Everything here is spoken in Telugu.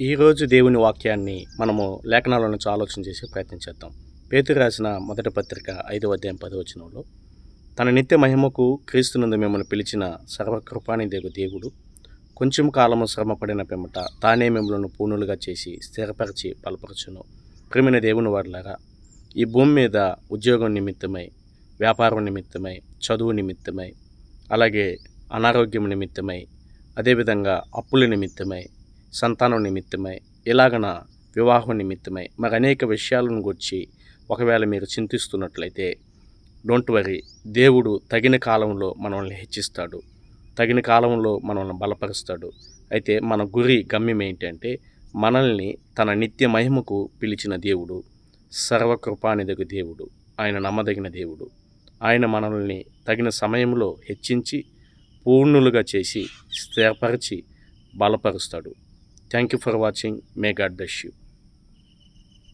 ఈరోజు దేవుని వాక్యాన్ని మనము లేఖనాల నుంచి ఆలోచన చేసి ప్రయత్నం చేద్దాం. పేతురు రాసిన మొదటి పత్రిక ఐదవ అధ్యాయం పదవచనంలో తన నిత్య మహిమకు క్రీస్తునందు మిమ్మల్ని పిలిచిన సర్వకృపానిదేగు దేవుడు. కొంచెం కాలము శ్రమపడిన పిమ్మట తానే మిమ్మల్ని పూర్ణులుగా చేసి స్థిరపరిచి బలపరచును. ప్రేమిన దేవుని వారులారా ఈ భూమి మీద ఉద్యోగం నిమిత్తమై వ్యాపారం నిమిత్తమై చదువు నిమిత్తమై అలాగే అనారోగ్యం నిమిత్తమై అదేవిధంగా అప్పుల నిమిత్తమై సంతానం నిమిత్తమై ఇలాగన వివాహం నిమిత్తమై మరి అనేక విషయాలను గురించి ఒకవేళ మీరు చింతిస్తున్నట్లయితే డోంట్ వరీ దేవుడు తగిన కాలంలో మనల్ని హెచ్చిస్తాడు. తగిన కాలంలో మనల్ని బలపరుస్తాడు. అయితే మన గురి గమ్యం ఏంటంటే మనల్ని తన నిత్య మహిమకు పిలిచిన దేవుడు సర్వకృపానిదగు దేవుడు ఆయన నమ్మదగిన దేవుడు. ఆయన మనల్ని తగిన సమయంలో హెచ్చించి పూర్ణులుగా చేసి స్థిరపరిచి బలపరుస్తాడు. Thank you for watching. May God bless you.